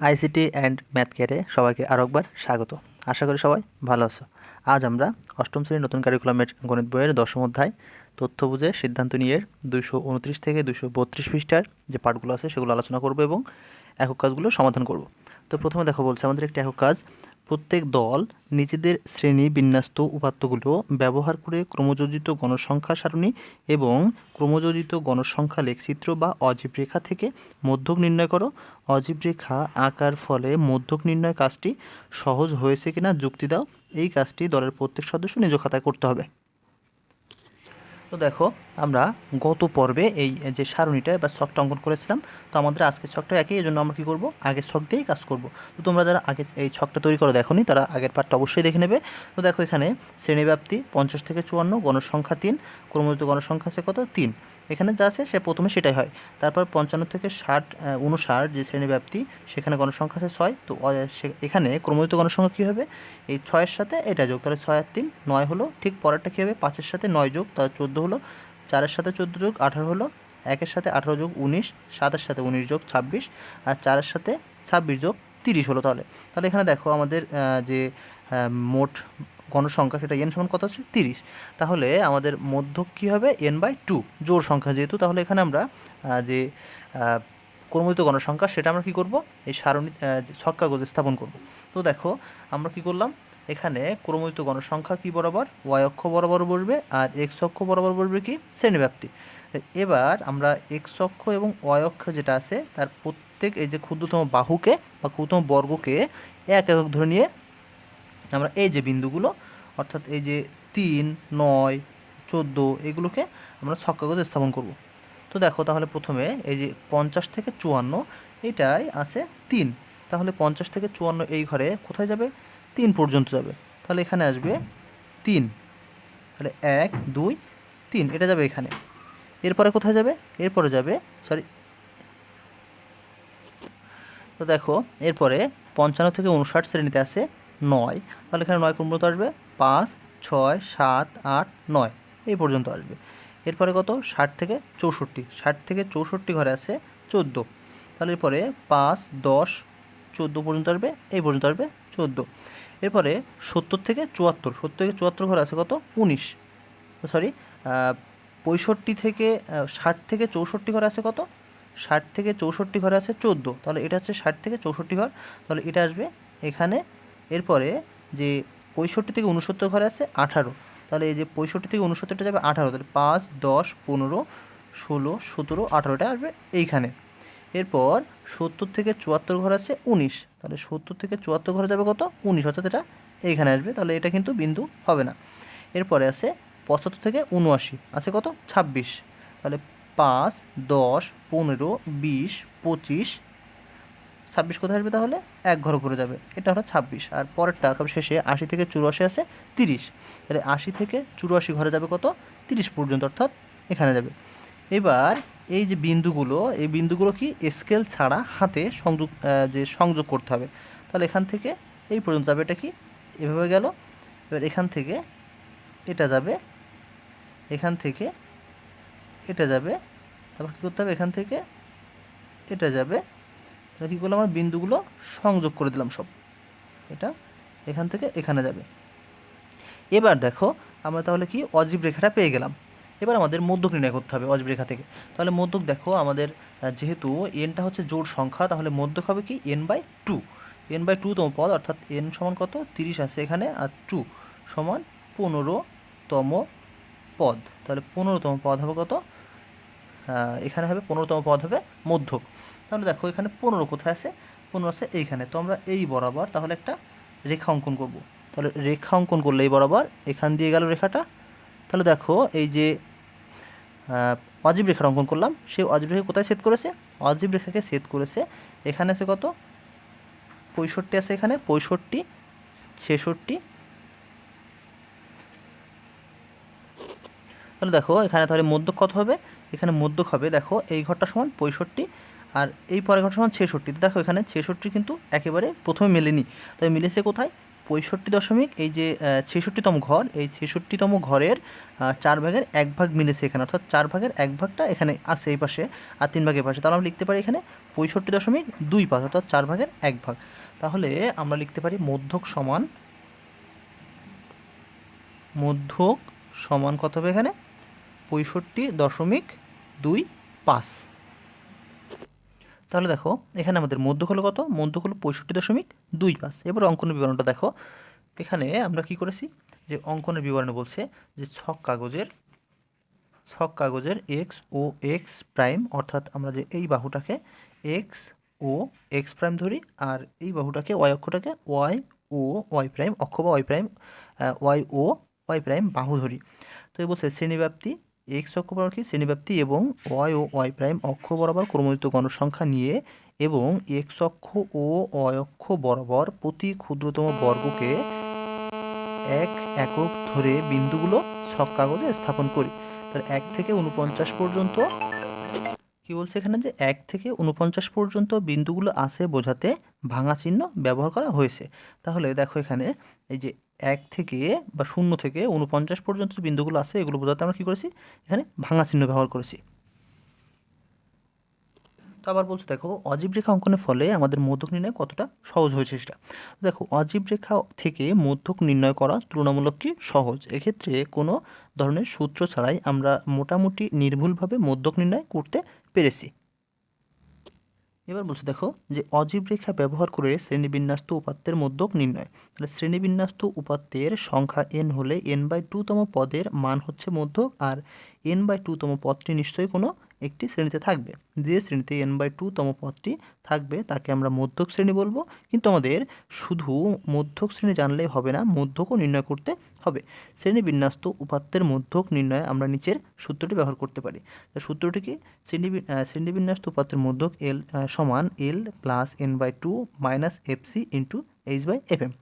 ICT and math কেয়ারে সবাইকে আরও একবার স্বাগত। আশা করি সবাই ভালো আছো। আজ আমরা অষ্টম শ্রেণির নতুন কারিকুলামের গণিত বইয়ের দশম অধ্যায়, তথ্য বুঝে সিদ্ধান্ত নিয়ে দুশো উনত্রিশ থেকে দুশো বত্রিশ পৃষ্ঠার যে পাঠগুলো আছে সেগুলো আলোচনা করব এবং একক কাজগুলো সমাধান করব। তো প্রথমে দেখো বলছে, আমাদের একটি একক কাজ প্রত্যেক দল নিজেদের শ্রেণি বিন্যস্ত উপাত্তগুলো ব্যবহার করে ক্রমযোজিত গণসংখ্যা সারণী এবং ক্রমযোজিত গণসংখ্যা লেখচিত্র বা অজীব রেখা থেকে মধ্যক নির্ণয় করো। অজীব রেখা আঁকার ফলে মধ্যক নির্ণয় কাজটি সহজ হয়েছে কিনা যুক্তি দাও। এই কাজটি দলের প্রত্যেক সদস্য নিজ খাতায় করতে হবে। তো দেখো, আমরা গত পর্বে এই যে সারণীটা বা ছকটা অঙ্কন করেছিলাম, তো আমাদের আজকের ছকটা একই এই জন্য আমরা কী করব? আগের ছক দিয়েই কাজ করব। তো তোমরা যারা আগে এই ছকটা তৈরি করে দেখো তারা আগের পার্টটা অবশ্যই দেখে নেবে। তো দেখো এখানে শ্রেণীব্যাপ্তি পঞ্চাশ থেকে চুয়ান্ন, গণসংখ্যা তিন, ক্রমযুক্ত গণসংখ্যা আছে কত? তিন। এখানে যা আছে, সে প্রথমে সেটাই হয়। তারপর পঞ্চান্ন থেকে ষাট উনষাট যে শ্রেণীব্যাপ্তি, সেখানে গণসংখ্যা আছে ছয়, তো এখানে ক্রমযুক্ত গণসংখ্যা কী হবে? এই ছয়ের সাথে এটা যোগ, তাহলে ছয় আর তিন, নয় হলো, ঠিক পরেরটা কী হবে? পাঁচের সাথে নয় যোগ, তাহলে চোদ্দ হলো। চারের সাথে চোদ্দ যোগ, আঠারো হলো। একের সাথে আঠারো যোগ, উনিশ। সাতের সাথে উনিশ যোগ, ছাব্বিশ। আর চারের সাথে ছাব্বিশ যোগ, তিরিশ হলো তাহলে। তাহলে এখানে দেখো আমাদের যে মোট গণসংখ্যা সেটা এন সমান কত আছে তিরিশ। তাহলে আমাদের মধ্যক কী হবে? এন বাই টু জোর সংখ্যা যেহেতু তাহলে এখানে আমরা যে আহ, ক্রমযুক্ত গণসংখ্যা সেটা আমরা কী করব? এই সারণী যে স্থাপন করব। তো দেখো আমরা কী করলাম? এখানে ক্রমযুক্ত গণসংখ্যা কি বরাবর? ওয়াই অক্ষ বরাবর বসবে আর এক্স অক্ষ বরাবর বসবে কি? শ্রেণীব্যাপ্তি। এবার আমরা এক্স অক্ষ এবং ওয়াই অক্ষ যেটা আছে তার প্রত্যেক এই যে ক্ষুদ্রতম বাহুকে বা ক্ষুদ্রতম বর্গকে এক একক ধরে নিয়ে আমরা এই যে বিন্দুগুলো, অর্থাৎ এই যে তিন, নয়, চোদ্দ, এগুলোকে আমরা ছক কাগজে স্থাপন করব। তো দেখো তাহলে প্রথমে এই যে পঞ্চাশ থেকে চুয়ান্ন, এটাই আছে তিন। তাহলে পঞ্চাশ থেকে চুয়ান্ন এই ঘরে কোথায় যাবে? তিন পর্যন্ত যাবে। তাহলে এখানে আসবে তিন। তাহলে এক, দুই, তিন, এটা যাবে এখানে। এরপরে কোথায় যাবে? এরপরে যাবে সরি তো দেখো, এরপরে পঞ্চান্ন থেকে উনষাট শ্রেণীতে আছে নয়। তাহলে এখানে নয় কোন পর্যন্ত আসবে? পাঁচ, ছয়, সাত, আট, নয়। এই পর্যন্ত আসবে। এরপরে কত? ষাট থেকে চৌষট্টি। ষাট থেকে চৌষট্টি ঘরে আছে চোদ্দ। তাহলে এরপরে পাঁচ, দশ, চোদ্দ পর্যন্ত আসবে। এই পর্যন্ত আসবে চোদ্দ। এরপরে সত্তর থেকে চুয়াত্তর। সত্তর থেকে চুয়াত্তর ঘরে আছে কত? উনিশ। সরি পঁয়ষট্টি থেকে ষাট থেকে চৌষট্টি ঘরে আছে কত? ষাট থেকে চৌষট্টি ঘরে আছে চোদ্দ। তাহলে এটা হচ্ছে ষাট থেকে চৌষট্টি ঘর। তাহলে এটা আসবে এখানে এরপরে যে পঁয়ষট্টি থেকে উনসত্তর ঘরে আছে আঠারো। তাহলে এই যে পঁয়ষট্টি থেকে উনসত্তরটা যাবে আঠারো, তাহলে পাঁচ, দশ, পনেরো, ষোলো, সতেরো, আঠারোটা আসবে এইখানে। এরপর সত্তর থেকে চুয়াত্তর ঘর আছে উনিশ। তাহলে সত্তর থেকে চুয়াত্তর ঘরে যাবে কত? উনিশ, অর্থাৎ এটা এইখানে আসবে। তাহলে এটা কিন্তু বিন্দু হবে না। এরপরে আছে পঁচাত্তর থেকে উনআশি আছে কত? ছাব্বিশ। তাহলে পাঁচ, দশ, পনেরো, বিশ, পঁচিশ ছাব্বিশ কোথায় আসবে তাহলে? এক ঘর উপরে যাবে। এটা হলো ছাব্বিশ। আর পরেরটা শেষে আশি থেকে চুরাশি আছে, তিরিশ। তাহলে আশি থেকে চুরাশি ঘরে যাবে কত? তিরিশ পর্যন্ত, অর্থাৎ এখানে যাবে। এবার এই যে বিন্দুগুলো, এই বিন্দুগুলো কি স্কেল ছাড়া হাতে সংযোগ যে সংযোগ করতে হবে। তাহলে এখান থেকে এই পর্যন্ত যাবে এটা কি? এভাবে গেল। এবার এখান থেকে এটা যাবে, এখান থেকে এটা যাবে। তারপর কী করতে হবে? এখান থেকে এটা যাবে তাহলে কী করলাম আমরা? বিন্দুগুলো সংযোগ করে দিলাম সব। এটা এখান থেকে এখানে যাবে। এবার দেখো, আমরা তাহলে কি অজীব রেখাটা পেয়ে গেলাম। এবার আমাদের মধ্যক নির্ণয় করতে হবে অজীব রেখা থেকে। তাহলে মধ্যক দেখো, আমাদের যেহেতু এনটা হচ্ছে জোড় সংখ্যা, তাহলে মধ্যক হবে কি? N by two N by two তম পদ, অর্থাৎ এন সমান কত? তিরিশ আছে এখানে, আর টু সমান পনেরোতম পদ। তাহলে পনেরোতম পদ হবে কত? এখানে হবে, পনেরোতম পদ হবে মধ্যক। তাহলে দেখো এখানে পনেরো কোথায় আছে? পনেরো আছে এইখানে। তো আমরা এই বরাবর তাহলে একটা রেখা অঙ্কন করব। তাহলে রেখা অঙ্কন করলে এই বরাবর এখান দিয়ে গেল রেখাটা। তাহলে দেখো এই যে অজীব রেখার অঙ্কন করলাম। সেই অজীব রেখা কোথায় সেট করেছে? অজীব রেখাকে সেট করেছে। এখানে আছে কত? পঁয়ষট্টি আছে এখানে। পঁয়ষট্টি, ছেষট্টি। তাহলে দেখো এখানে তাহলে মধ্যক কত হবে? এখানে মধ্যক হবে, দেখো এই ঘরটা সমান পঁয়ষট্টি। আর এই পরের সমান ছেষট্টি। দেখো এখানে ছেষট্টি কিন্তু একেবারে প্রথমে মেলেনি। তবে মিলেছে কোথায়? পঁয়ষট্টি দশমিক এই যে ছেষট্টিতম ঘর, এই ছেষট্টিতম ঘরের চার ভাগের এক ভাগ মিলেছে এখানে। অর্থাৎ চার ভাগের এক ভাগটা এখানে আছে এই পাশে, আর তিন ভাগের পাশে। তাহলে আমরা লিখতে পারি এখানে পঁয়ষট্টি দশমিক দুই পাঁচ, অর্থাৎ চার ভাগের এক ভাগ। তাহলে আমরা লিখতে পারি মধ্যক সমান মধ্যক সমান কত হবে এখানে? পঁয়ষট্টি দশমিক দুই পাঁচ। তাহলে দেখো, এখানে আমাদের মধ্যক হলো কত? মধ্যক হলো পঁয়ষট্টি দশমিক দুই পাঁচ। এবার অঙ্কনের বিবরণটা দেখো। এখানে আমরা কি করেছি? যে অঙ্কনের বিবরণে বলছে যে ছক কাগজের ছক কাগজের এক্স ও এক্স প্রাইম অর্থাৎ আমরা যে এই বাহুটাকে এক্স ও এক্স প্রাইম ধরি, আর এই বাহুটাকে ওয়াই অক্ষটাকে ওয়াই ও ওয়াই প্রাইম অক্ষ বা ওয়াই প্রাইম ওয়াই ও ওয়াই প্রাইম বাহু ধরি। তো এই বলছে শ্রেণীব্যাপ্তি এক্স অক্ষ বরাবর কি? শ্রেণীব্যাপ্তি এবং ওয়াই ও ওয়াই প্রাইম অক্ষ বরাবর ক্রমযুক্ত গণসংখ্যা নিয়ে এবং এক্স অক্ষ ও ওয়াই অক্ষ বরাবর প্রতি ক্ষুদ্রতম বর্গকে এক একক ধরে বিন্দুগুলো ছক কাগজে স্থাপন করি। তাহলে এক থেকে উনপঞ্চাশ পর্যন্ত কি বলছে এখানে যে এক থেকে উনপঞ্চাশ পর্যন্ত বিন্দুগুলো আছে বোঝাতে ভাঙা চিহ্ন ব্যবহার করা হয়েছে। তাহলে দেখো এখানে এই যে এক থেকে বা শূন্য থেকে উনপঞ্চাশ পর্যন্ত যে বিন্দুগুলো আছে, এগুলো বোঝাতে আমরা কী করেছি? এখানে ভাঙা চিহ্ন ব্যবহার করেছি। তো আবার বলছে, দেখো, অজীব রেখা অঙ্কনের ফলে আমাদের মধ্যক নির্ণয় কতটা সহজ হয়েছে সেটা। দেখো, অজীব রেখা থেকে মধ্যক নির্ণয় করা তুলনামূলক কি সহজ? এক্ষেত্রে কোনো ধরনের সূত্র ছাড়াই আমরা মোটামুটি নির্ভুলভাবে মধ্যক নির্ণয় করতে পেরেছি। এবার বলছে, দেখো, যে অজীব রেখা ব্যবহার করে শ্রেণীবিন্যাস্ত উপাত্তের মধ্যক নির্ণয়। তাহলে শ্রেণীবিন্যাস্ত উপাত্তের সংখ্যা এন হলে এন বাই টুতম পদের মান হচ্ছে মধ্যক, আর এন বাই টুতম পদটি নিশ্চয়ই কোনো একটি শ্রেণীতে থাকবে। যে শ্রেণীতে এন বাই টুতম পদটি থাকবে, তাকে আমরা মধ্যক শ্রেণি বলব। কিন্তু আমাদের শুধু মধ্যক শ্রেণি জানলেই হবে না, মধ্যকও নির্ণয় করতে হবে। শ্রেণীবিন্যাস্ত উপাত্তের মধ্যক নির্ণয়ে আমরা নিচের সূত্রটি ব্যবহার করতে পারি। তো সূত্রটি কি? শ্রেণি শ্রেণীবিন্যাস্ত উপাত্তের মধ্যক এল সমান L plus N by two minus F C into H by F M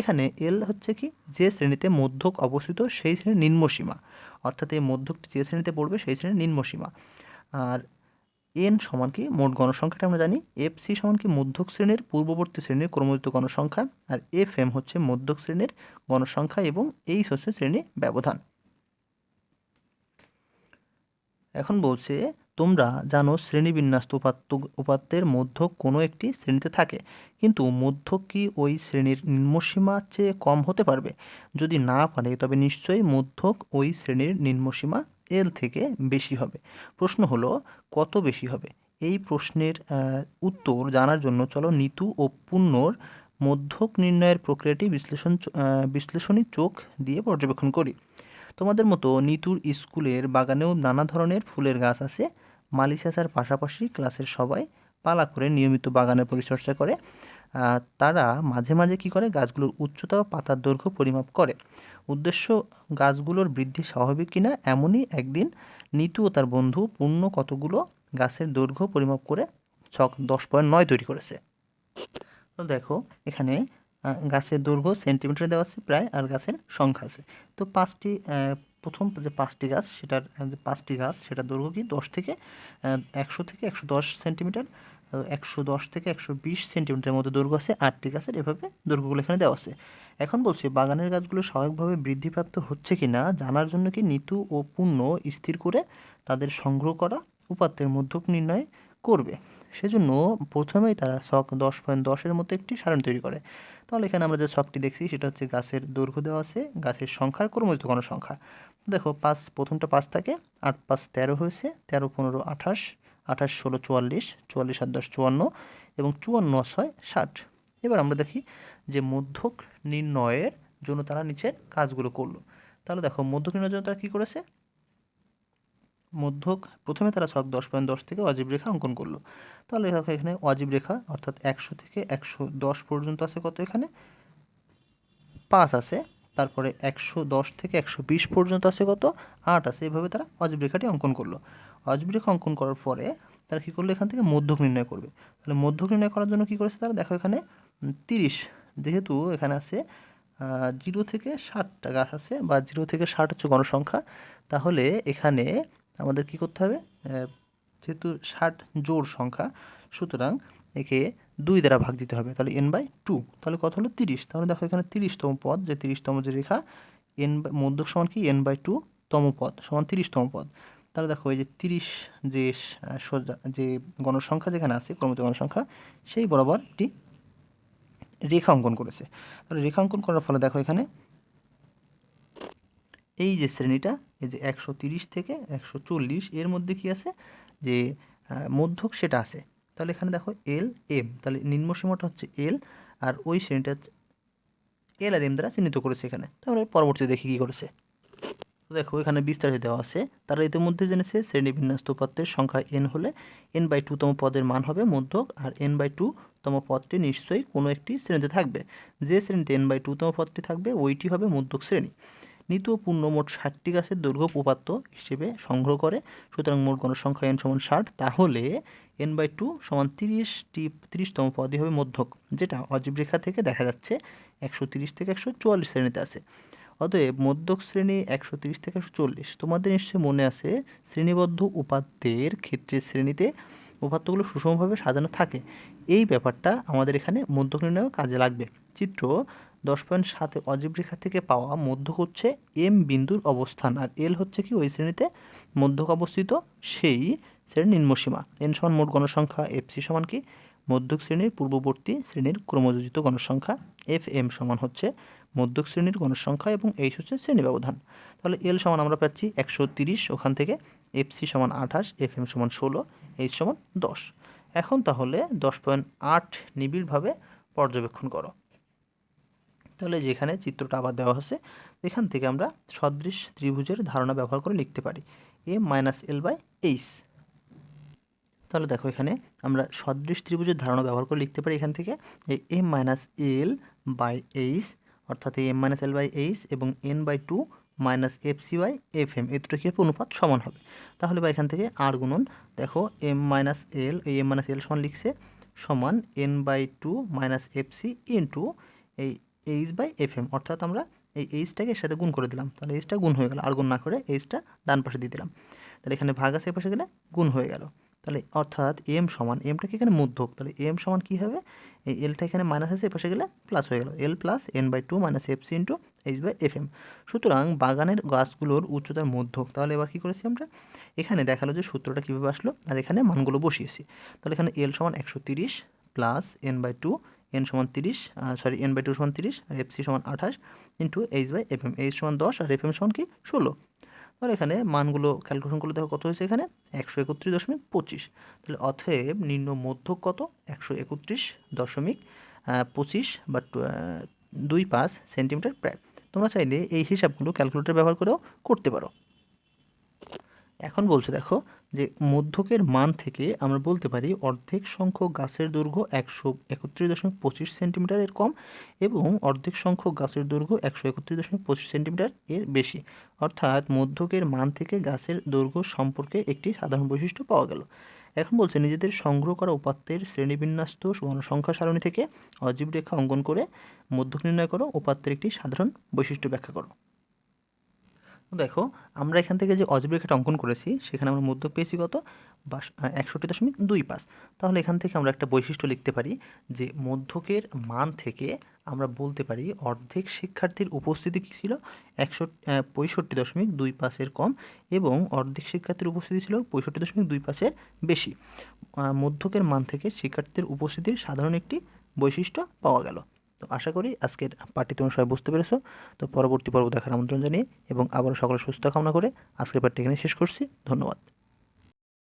এখানে এল হচ্ছে কি? যে শ্রেণীতে মধ্যক অবস্থিত সেই শ্রেণির নিম্নসীমা। অর্থাৎ এই মধ্যকটি যে শ্রেণীতে পড়বে সেই শ্রেণির নিম্নসীমা। আর এন সমান কি মোট গণসংখ্যাটা আমরা জানি, এফ সি সমান কি মধ্যক শ্রেণির পূর্ববর্তী শ্রেণির ক্রমযুক্ত গণসংখ্যা, আর এফ এম হচ্ছে মধ্যক শ্রেণির গণসংখ্যা এবং এইচ হচ্ছে শ্রেণি ব্যবধান। এখন বলছে, তোমরা জানো শ্রেণীবিন্যাস্ত উপাত্ত, উপাত্তের মধ্যক কোনো একটি শ্রেণীতে থাকে, কিন্তু মধ্যক কি ওই শ্রেণির নিম্নসীমার চেয়ে কম হতে পারবে? যদি না পারে, তবে নিশ্চয়ই মধ্যক ওই শ্রেণির নিম্নসীমা এল থেকে বেশি হবে। প্রশ্ন হলো, কত বেশি হবে? এই প্রশ্নের উত্তর জানার জন্য চলো নিতু ও পুণ্যর মধ্যক নির্ণয়ের প্রক্রিয়াটি বিশ্লেষণ বিশ্লেষণী চোখ দিয়ে পর্যবেক্ষণ করি। তোমাদের মতো নিতুর স্কুলের বাগানেও নানা ধরনের ফুলের গাছ আছে। মালি চাচার পাশাপাশি ক্লাসের সবাই পালা করে নিয়মিত বাগানের পরিচর্যা করে। তারা মাঝে মাঝে কি করে? গাছগুলোর উচ্চতা ও পাতার দৈর্ঘ্য পরিমাপ করে। উদ্দেশ্য, গাছগুলোর বৃদ্ধি স্বাভাবিক কিনা এমনই একদিন নিতু ও তার বন্ধু পূর্ণ কতগুলো গাছের দৈর্ঘ্য পরিমাপ করে ছক দশ পয়েন্ট নয় তৈরি করেছে। তো দেখো, এখানে গাছের দৈর্ঘ্য সেন্টিমিটারে দেওয়া আছে প্রায়, আর গাছের সংখ্যা আছে। তো পাঁচটি প্রথম যে পাঁচটি গাছ, সেটার, যে পাঁচটি গাছ, সেটার দৈর্ঘ্য কি দশ থেকে একশো থেকে একশো দশ সেন্টিমিটার? একশো দশ থেকে একশো বিশ সেন্টিমিটারের মধ্যে দৈর্ঘ্য আছে আটটি গাছের এভাবে দৈর্ঘ্যগুলো এখানে দেওয়া আছে। এখন বলছি, বাগানের গাছগুলো স্বাভাবিকভাবে বৃদ্ধিপ্রাপ্ত হচ্ছে কি না জানার জন্য কি নিতু ও পূর্ণ স্থির করে তাদের সংগ্রহ করা উপাত্তের মধ্যক নির্ণয় করবে? সেজন্য প্রথমেই তারা শখ দশ পয়েন্ট দশের মতো একটি সারণ তৈরি করে। তাহলে এখানে আমরা যে শখটি দেখছি, সেটা হচ্ছে গাছের দৈর্ঘ্য দেওয়া আছে, গাছের সংখ্যার ক্রমযুক্ত গণসংখ্যা দেখো, পাঁচ, প্রথমটা পাঁচ থাকে, আট, পাঁচ, তেরো হয়েছে, তেরো, পনেরো, আঠাশ আঠাশ, ষোলো, চুয়াল্লিশ চুয়াল্লিশ আট দশ চুয়ান্ন এবং চুয়ান্ন ছয়, ষাট। এবার আমরা দেখি যে মধ্যক নির্ণয়ের জন্য তারা নিচের কাজগুলো করল। তাহলে দেখো, মধ্যক নির্ণয়ের জন্য তারা কী করেছে? মধ্যক প্রথমে তারা ছক দশ পয়েন্ট দশ থেকে অজীব রেখা অঙ্কন করল। তাহলে দেখো এখানে অজীব রেখা, অর্থাৎ একশো থেকে একশো দশ পর্যন্ত আছে কত এখানে? পাঁচ আছে, তারপরে একশো দশ থেকে একশো বিশ পর্যন্ত আছে কত? আট আছে। এভাবে তারা অজীব রেখাটি অঙ্কন করল। অজীব রেখা অঙ্কন করার পরে তারা কী করল? এখান থেকে মধ্যক নির্ণয় করবে। তাহলে মধ্যক নির্ণয় করার জন্য কী করেছে তারা? দেখো এখানে তিরিশ, যেহেতু এখানে আছে জিরো থেকে ষাটটা গাছ আছে বা জিরো থেকে ষাট হচ্ছে গণসংখ্যা, তাহলে এখানে আমাদের কি করতে হবে? যেহেতু ষাট জোড় সংখ্যা, সুতরাং একে দুই দ্বারা ভাগ দিতে হবে, তাহলে এন বাই টু তাহলে কত হলো? তিরিশ। তাহলে দেখো এখানে তিরিশতম পদ, যে তিরিশতম যে রেখা এন মধ্যক সমান কি? এন বাই টু তম পদ, সমান তিরিশতম পদ। তাহলে দেখো এই যে তিরিশ যে সোজা যে গণসংখ্যা যেখানে আছে, ক্রমিত গণসংখ্যা, সেই বরাবর একটি রেখা অঙ্কন করেছে। তাহলে রেখা অঙ্কন করার ফলে দেখো এখানে এই যে শ্রেণীটা, এই যে একশো থেকে একশো চল্লিশ, এর মধ্যে কি আছে? যে মধ্যক সেটা আছে। তাহলে এখানে দেখো এল, এম। তাহলে নিম্ন সীমাটা হচ্ছে এল, আর ওই শ্রেণীটা এল আর এম দ্বারা চিহ্নিত করেছে এখানে। তাহলে পরবর্তী দেখি কী করেছে। তো দেখো, এখানে বিস্তারিত দেওয়া আছে। তারা ইতিমধ্যে জেনেছে শ্রেণীবিন্যাস্ত উপাত্তের সংখ্যা এন হলে এন বাই টু তম পদের মান হবে মধ্যক, আর এন বাই টু তম পদটি নিশ্চয়ই কোনো একটি শ্রেণীতে থাকবে। যে শ্রেণীতে এন বাই টু তম পদটি থাকবে, ওইটি হবে মধ্যক শ্রেণি। নিত পূর্ণ মোট ষাটটি গাছের দৈর্ঘ্য উপাত্ত হিসেবে সংগ্রহ করে। সুতরাং মোট গণসংখ্যা এন সমান ষাট, তাহলে এন বাই টু সমান তিরিশটি, তিরিশতম পদই হবে মধ্যক, যেটা অজীব রেখা থেকে দেখা যাচ্ছে একশো তিরিশ থেকে একশো চুয়াল্লিশ শ্রেণীতে আছে। অতএব মধ্যক শ্রেণি একশো তিরিশ থেকে একশো চল্লিশ। তোমাদের নিশ্চয়ই মনে আছে, শ্রেণীবদ্ধ উপাত্তের ক্ষেত্রে শ্রেণীতে উপাত্তগুলো সুষমভাবে সাজানো থাকে। এই ব্যাপারটা আমাদের এখানে মধ্যক নির্ণয় কাজে লাগবে। চিত্র দশ পয়েন্ট সাতে অজীব রেখা থেকে পাওয়া মধ্যক হচ্ছে এম বিন্দুর অবস্থান, আর এল হচ্ছে কি ওই শ্রেণীতে মধ্যক অবস্থিত, সেই শ্রেণির নিম্নসীমা এন সমান মোট গণসংখ্যা, এফ সি সমান কি? মধ্যক শ্রেণির পূর্ববর্তী শ্রেণির ক্রমযোজিত গণসংখ্যা, এফ এম সমান হচ্ছে মধ্যক শ্রেণির গণসংখ্যা এবং এইচ হচ্ছে শ্রেণি ব্যবধান। তাহলে এল সমান আমরা পাচ্ছি একশো তিরিশ, ওখান থেকে এফ সি সমান আঠাশ এফ এম সমান ষোলো এইচ সমান দশ। এখন তাহলে দশ পয়েন্ট আট নিবিড়ভাবে পর্যবেক্ষণ করো। তাহলে যেখানে চিত্রটা আবার দেওয়া হচ্ছে এখান থেকে আমরা সদৃশ ত্রিভুজের ধারণা ব্যবহার করে লিখতে পারি। A minus L by H তাহলে দেখো এখানে আমরা সদৃশ ত্রিভুজের ধারণা ব্যবহার করে লিখতে পারি এখান থেকে। A minus L by H অর্থাৎ এই M minus L by H এবং N by two minus F C by F M এই দুটো কী অনুপাত সমান হবে? তাহলে বা এখান থেকে আর গুণন, দেখো এম মাইনাস এল এই এম মাইনাস এল সমান লিখছে, সমান N by two minus F C into এই এইচ বাই এফ এম অর্থাৎ আমরা এই এইচটাকে সাথে গুণ করে দিলাম। তাহলে এইচটা গুণ হয়ে গেল, আর গুণ না করে এইচটা ডান পাশে দিয়ে দিলাম। তাহলে এখানে ভাগ আছে পাশে গেলে গুণ হয়ে গেল। তাহলে অর্থাৎ এম সমান এমটা কি এখানে মধ্যক তাহলে এম সমান কী হবে? এই এলটা এখানে মাইনাস আছে এপাশে গেলে প্লাস হয়ে গেল। L plus N by two minus F C into H by F M সুতরাং বাগানের গাছগুলোর উচ্চতার মধ্যক, তাহলে এবার কী করেছি আমরা? এখানে দেখাল যে সূত্রটা কীভাবে আসলো, আর এখানে মানগুলো বসিয়েছি। তাহলে এখানে এল সমান একশো তিরিশ plus N by two N সমান তিরিশ সরি এন বাই টু সমান তিরিশ, আর এফ সি সমান আঠাশ into H by F M H সমান দশ, আর এফ এম সমান কি? ষোলো। তাহলে এখানে মানগুলো ক্যালকুলেশন করলে দেখো কত হয়েছে এখানে? একশো একত্রিশ দশমিক পঁচিশ। তাহলে অতএব নিম্ন মধ্যক কত? একশো একত্রিশ দশমিক পঁচিশ বা দুই পাঁচ সেন্টিমিটার প্রায়। তোমরা চাইলে এই হিসাবগুলো ক্যালকুলেটর ব্যবহার করেও করতে পারো। এখন বলছে দেখো যে মধ্যকের মান থেকে আমরা বলতে পারি অর্ধেক সংখ্যক গাছের দৈর্ঘ্য একশো একত্রিশ দশমিক পঁচিশ সেন্টিমিটারের কম এবং অর্ধেক সংখ্যক গাছের দৈর্ঘ্য একশো একত্রিশ দশমিক পঁচিশ সেন্টিমিটার এর বেশি। অর্থাৎ মধ্যকের মান থেকে গাছের দৈর্ঘ্য সম্পর্কে একটি সাধারণ বৈশিষ্ট্য পাওয়া গেল। এখন বলছে নিজেদের সংগ্রহ করা উপাত্তের শ্রেণীবিন্যস্ত গণসংখ্যা সারণী থেকে অজীব রেখা অঙ্কন করে মধ্যক নির্ণয় করো, উপাত্তের একটি সাধারণ বৈশিষ্ট্য ব্যাখ্যা করো। দেখো, আমরা এখান থেকে যে অজীব রেখাটা অঙ্কন করেছি, সেখানে আমরা মধ্য পেয়েছি কত? বাস একষট্টি দশমিক দুই পাঁচ। তাহলে এখান থেকে আমরা একটা বৈশিষ্ট্য লিখতে পারি যে মধ্যকের মান থেকে আমরা বলতে পারি অর্ধেক শিক্ষার্থীর উপস্থিতি কী ছিল? একশো পঁয়ষট্টি দশমিক দুই পাঁচের কম এবং অর্ধেক শিক্ষার্থীর উপস্থিতি ছিল পঁয়ষট্টি দশমিক দুই পাঁচের বেশি। মধ্যকের মান থেকে শিক্ষার্থীদের উপস্থিতির সাধারণ একটি বৈশিষ্ট্য পাওয়া গেল। তো আশা করি আজকের পার্টি তোমরা সবাই বুঝতে পেরেছ। তো পরবর্তী পর্ব দেখার আমন্ত্রণ জানিয়ে এবং আবারও সকলে সুস্থ কামনা করে আজকের পার্টি এখানে শেষ করছি। ধন্যবাদ।